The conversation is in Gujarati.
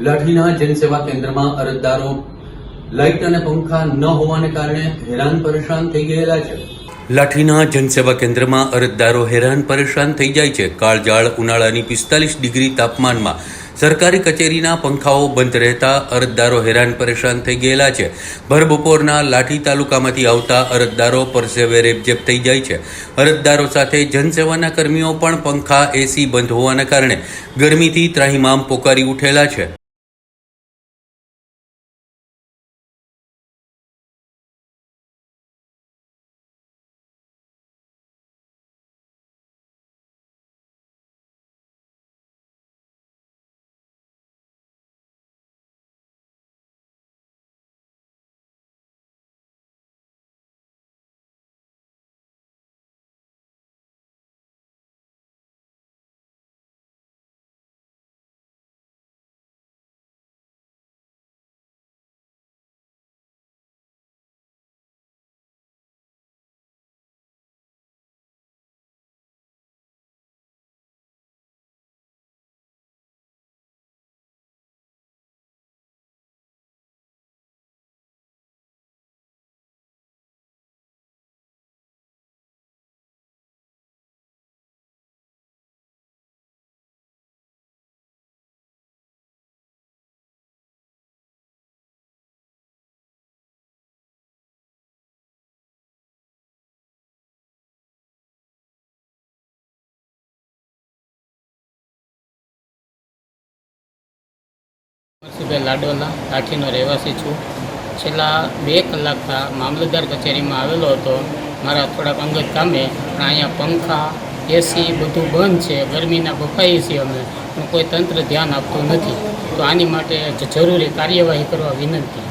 લાઠીના જનસેવા કેન્દ્રમાં અરજદારો લાઇટ અને પંખા ન હોવાને કારણે હેરાન પરેશાન થઈ ગયેલા છે. લાઠીના જનસેવા કેન્દ્રમાં અરજદારો હેરાન પરેશાન થઈ જાય છે. કાળજાળ, ઉનાળાની પિસ્તાલીસ ડિગ્રી તાપમાનમાં સરકારી કચેરીના પંખાઓ બંધ રહેતા અરજદારો હેરાન પરેશાન થઈ ગયેલા છે. ભરબપોરના લાઠી તાલુકામાંથી આવતા અરજદારો પરસેવે રેબઝેબ થઈ જાય છે. અરજદારો સાથે જનસેવાના કર્મીઓ પણ પંખા, એસી બંધ હોવાના કારણે ગરમીથી ત્રાહિમામ પોકારી ઉઠેલા છે. સુભાઈ લાડોલા લાઠીનો રહેવાસી છું. છેલ્લા બે કલાકથી મામલતદાર કચેરીમાં આવેલો હતો. મારા થોડાક અંગત કામે, પણ અહીંયા પંખા એસી બધું બંધ છે, ગરમીના બફાઈએ છીએ અમે. પણ કોઈ તંત્ર ધ્યાન આપતું નથી. તો આની માટે જરૂરી કાર્યવાહી કરવા વિનંતી.